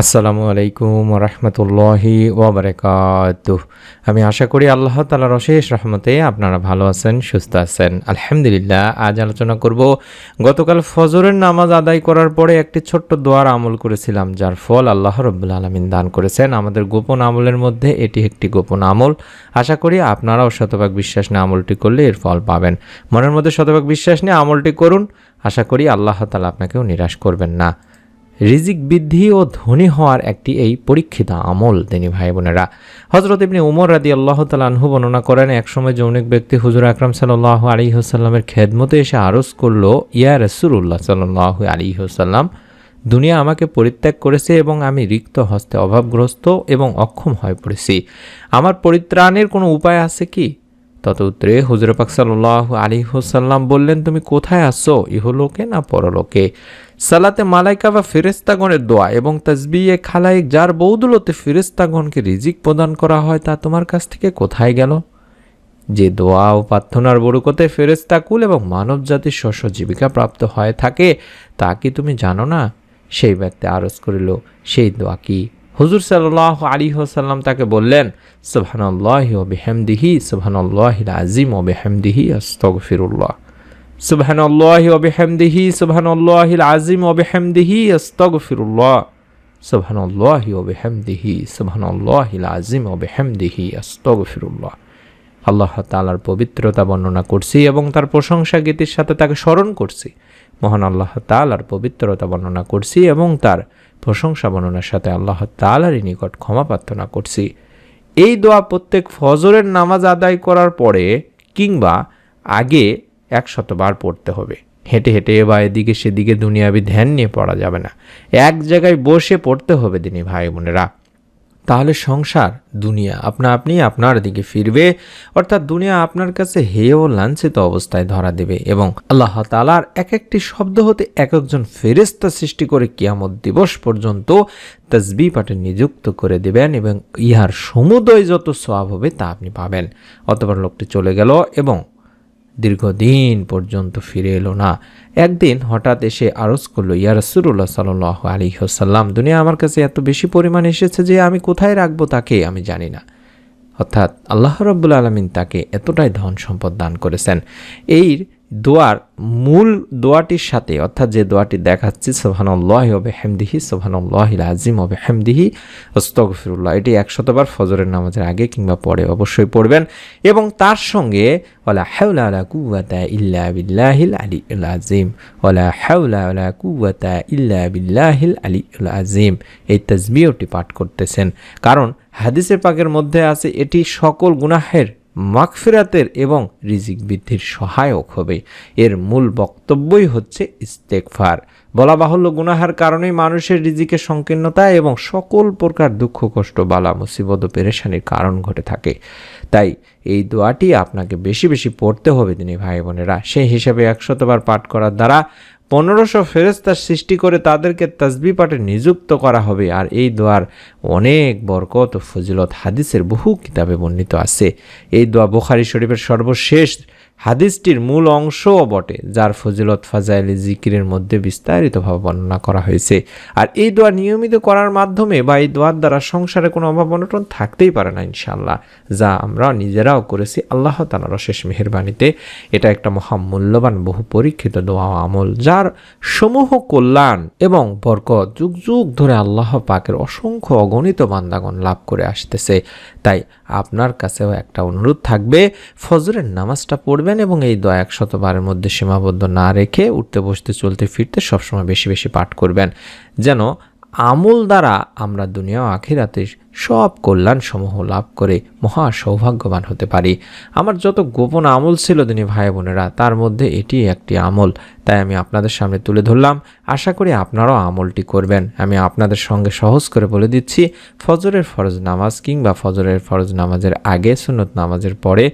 আসসালামু আলাইকুম রহমতুল্লাহি ওবরাকাত আমি আশা করি আল্লাহ তালার অশেষ রহমতে আপনারা ভালো আছেন, সুস্থ আছেন। আলহামদুলিল্লাহ, আজ আলোচনা করব, গতকাল ফজরের নামাজ আদায় করার পরে একটি ছোট্ট দোয়ার আমল করেছিলাম, যার ফল আল্লাহ রব্বুল আলমিন দান করেছেন। আমাদের গোপন আমলের মধ্যে এটি একটি গোপন আমল। আশা করি আপনারাও শতভাগ বিশ্বাস নিয়ে আমলটি করলে এর ফল পাবেন। মনের মধ্যে শতভাগ বিশ্বাস নিয়ে আমলটি করুন। আশা করি আল্লাহ তালা আপনাকেও নিরাশ করবেন না। রিজিক বৃদ্ধি ও ধনী হওয়ার একটি এই পরীক্ষিত আমল, তিনি ভাই বোনেরা হজরত ইবনে উমর রাদি আল্লাহ তালাহু বর্ণনা করেন, একসময় যৌনিক ব্যক্তি হুজুর আকরাম সাল্লাহ আলী হোসাল্লামের খেদমতে এসে আরজ করল, ইয়া রসুল্লাহ সাল্লাহ আলী হোসাল্লাম দুনিয়া আমাকে পরিত্যাগ করেছে এবং আমি রিক্ত হস্তে অভাবগ্রস্ত এবং অক্ষম হয়ে পড়েছি। আমার পরিত্রাণের কোনো উপায় আছে কি? তত উত্তরে হুজুর পাক সাল্লাহ আলী হোসাল্লাম বললেন, তুমি কোথায় আসো ইহলোকে না পরলোকে? সালাতে মালাইকা বা ফেরেস্তাগণের দোয়া এবং তাজবিয়ে খালাইক যার বৌদুলতে ফেরেস্তাগণকে রিজিক প্রদান করা হয় তা তোমার কাছ থেকে কোথায় গেল? যে দোয়া ও প্রার্থনার বরুকতে ফেরেস্তাকুল এবং মানব জাতির শস্য জীবিকা প্রাপ্ত হয়ে থাকে, তা কি তুমি জানো না? সেই ব্যক্তি আরজ করিল, সেই দোয়া কি? হুজুর সাল্লাহ আলী হোসাল্লাম তাকে বললেন, সুবহানাল্লাহ ও বেহেমদিহি সুবহানাল্লাহ আজিম ও বেহেমদিহি আস্তগফিরুল্লাহ। সুবহানাল্লাহ ও বেহেমদিহি সুবহানাল্লাহ আজিম ও বেহেমদিহি আস্তগফিরুল্লাহ। সুবহানাল্লাহ ও বেহেমদিহি সুবহানাল্লাহ আজিম ও বেহেমদিহি আস্তগফিরুল্লাহ। আল্লাহ তালার পবিত্রতা বর্ণনা করছি এবং তার প্রশংসা গীতির সাথে তাকে স্মরণ করছি। মহান আল্লাহ তালার পবিত্রতা বর্ণনা করছি এবং তার প্রশংসা বর্ণনার সাথে আল্লাহ তালারই নিকট ক্ষমা প্রার্থনা করছি। এই দোয়া প্রত্যেক ফজরের নামাজ আদায় করার পরে কিংবা আগে একশতবার পড়তে হবে। হেঁটে হেঁটে বা এদিকে সেদিকে দুনিয়াবি ধ্যান নিয়ে পড়া যাবে না। এক জায়গায় বসে পড়তে হবে দিনী ভাই বোনেরা। তাহলে সংসার, দুনিয়া আপনা আপনি আপনার দিকে ফিরবে, অর্থাৎ দুনিয়া আপনার কাছে হেয় লাঞ্ছিত অবস্থায় ধরা দেবে এবং আল্লাহ তালার এক একটি শব্দ হতে এক একজন ফেরেস্তা সৃষ্টি করে কিয়ামত দিবস পর্যন্ত তসবি পাঠে নিযুক্ত করে দেবেন এবং ইহার সমুদয় যত সব হবে তা আপনি পাবেন। অতবার লোকটি চলে গেল এবং দীর্ঘদিন পর্যন্ত ফিরে এলো না। একদিন হঠাৎ এসে আরজ করল, ইয়া রসুল্লাহ সাল আলী হোসাল্লাম দুনিয়া আমার কাছে এত বেশি পরিমাণ এসেছে যে আমি কোথায় রাখব তাকে আমি জানি না। অর্থাৎ আল্লাহ রব্বুল আলমিন তাকে এতটাই ধন সম্পদ দান করেছেন। এই দোয়ার মূল দোয়াটির সাথে, অর্থাৎ যে দোয়াটি দেখাচ্ছি সোহানুল্লাহ হবে হেমদিহি সোহানুল্লাহ আজিম হবে হেমদিহি ওস্তগফিরুল্লাহ এটি একশতবার ফজরের নামাজের আগে কিংবা পরে অবশ্যই পড়বেন। এবং তার সঙ্গে ওলা হাউলা কুয়াতা ইল্লা বিল্লাহিল আলী উল আজিম ওলা হাউলা কুয়াতা ইল্লা বিল্লাহিল আলী উল আজিম এই তসবিওটি পাঠ করতেছেন। কারণ হাদিসের পাকের মধ্যে আছে, এটি সকল গুনাহের মাগফিরাতের এবং রিজিক বৃদ্ধির সহায়ক হবে। এর মূল বক্তব্যই হচ্ছে ইস্তেকফার বলা বাহুল্য গুনাহার কারণেই মানুষের রিজিকের সংকীর্ণতা এবং সকল প্রকার দুঃখ, কষ্ট, বালা, মুসিবত ও পেরেশানির কারণ ঘটে থাকে। তাই এই দোয়াটি আপনাকে বেশি বেশি পড়তে হবে তিনি ভাই বোনেরা সেই হিসাবে একশতবার পাঠ করার দ্বারা পনেরোশো ফেরেস্তার সৃষ্টি করে তাদেরকে তসবি পাঠে নিযুক্ত করা হবে। আর এই দোয়ার অনেক বরকত ও ফজিলত হাদিসের বহু কিতাবে বর্ণিত আছে। এই দোয়া বুখারি শরীফের সর্বশেষ হাদিসটির মূল অংশও বটে, যার ফজিলত ফাজাইলি জিকিরের মধ্যে বিস্তারিতভাবে বর্ণনা করা হয়েছে। আর এই দোয়া নিয়মিত করার মাধ্যমে বা এই দোয়ার দ্বারা সংসারে কোনো অভাব অনটন থাকতেই পারে না ইনশাল্লাহ যা আমরা নিজেরাও করেছি আল্লাহ তালার অশেষ মেহরবানিতে। এটা একটা মহামূল্যবান বহু পরীক্ষিত দোয়া আমল, যার সমূহ কল্যাণ এবং বরকত যুগ যুগ ধরে আল্লাহ পাকের অসংখ্য অগণিত বান্দাগণ লাভ করে আসতেছে। তাই আপনার কাছেও একটা অনুরোধ থাকবে, ফজরের নামাজটা পড়বেন এবং এই দয়া একশতবারের মধ্যে সীমাবদ্ধ না রেখে উঠতে বসতে চলতে ফিরতে সবসময় বেশি বেশি পাঠ করবেন। যেন আমল দ্বারা আমরা দুনিয়া আখিরাতে সব কল্যাণ সমূহ লাভ করে মহা সৌভাগ্যবান হতে পারি। আমার যত গোপন আমল ছিল দিনী ভাই বোনেরা, তার মধ্যে এটি একটি আমল। তাই আমি আপনাদের সামনে তুলে ধরলাম। আশা করি আপনারাও আমলটি করবেন। আমি আপনাদের সঙ্গে সহজ করে বলে দিচ্ছি, ফজরের ফরজ নামাজ কিংবা ফজরের ফরজ নামাজের আগে সুনত নামাজের পরে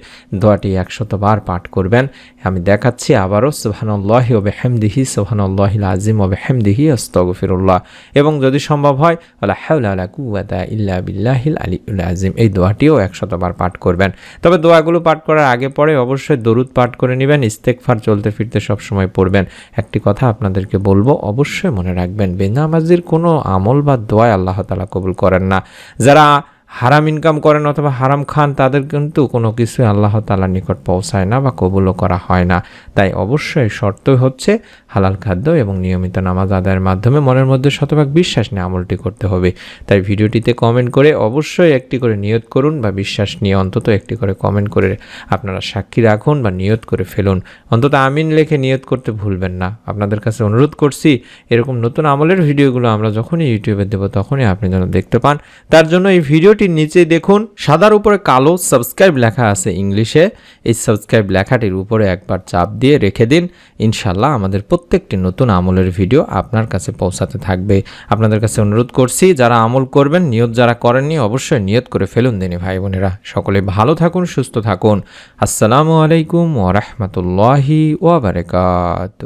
দোয়াটি একশতবার পাঠ করবেন। আমি দেখাচ্ছি আবারও সোহানুল্লাহ ওবে হেমদিহি সোহানুল্লাহ আজিম ওবে হেমদিহি অস্তগফিরুল্লাহ এবং যদি সম্ভব হয় আল্লাহ কুয়াতা ইল্লা বিল্লাহিল আলিউল আজিম এই দোয়াটিও একশতবার পাঠ করবেন। তবে দোয়াগুলো পাঠ করার আগে পরে অবশ্যই দরুদ পাঠ করে নেবেন ইস্তেকফার চলতে ফিরতে সবসময় পড়বেন। একটি কথা আপনাদেরকে বলব অবশ্যই মনে রাখবেন বেনামাজির কোনো আমল বা দোয়া আল্লাহ তালা কবুল করেন না। যারা হারাম ইনকাম করেন অথবা হারাম খান, তাদের কিন্তু কোনো কিছুই আল্লাহ তালার নিকট পৌঁছায় না বা কবুলও করা হয় না। তাই অবশ্যই শর্ত হচ্ছে হালাল খাদ্য এবং নিয়মিত নামাজ আদায়ের মাধ্যমে মনের মধ্যে শতভাগ বিশ্বাস নিয়ে আমলটি করতে হবে। তাই ভিডিওটিতে কমেন্ট করে অবশ্যই একটি করে নিয়ত করুন বা বিশ্বাস নিয়ে অন্তত একটি করে কমেন্ট করে আপনারা সাক্ষী রাখুন বা নিয়ত করে ফেলুন। অন্তত আমিন লেখে নিয়ত করতে ভুলবেন না। আপনাদের কাছে অনুরোধ করছি, এরকম নতুন আমলের ভিডিওগুলো আমরা যখনই ইউটিউবে দেবো তখনই আপনি যেন দেখতে পান। তার জন্য এই ভিডিওটির নিচে দেখুন। সাদার উপরে কালো সাবস্ক্রাইব লেখা আছে ইংলিশে। এই সাবস্ক্রাইব লেখাটির উপরে একবার চাপ দিয়ে রেখে দিন। ইনশাল্লাহ আমাদের প্রত্যেকটি নতুন আমলের ভিডিও আপনার কাছে পৌঁছাতে থাকবে। আপনাদের কাছে অনুরোধ করছি, যারা আমল করবেন, নিয়ত যারা করেননি, অবশ্যই নিয়ত করে ফেলুন দিনী ভাই বোনেরা। সকলে ভালো থাকুন, সুস্থ থাকুন। আসসালামু আলাইকুম ওরহমতুল্লাহি ওয়াবারকাত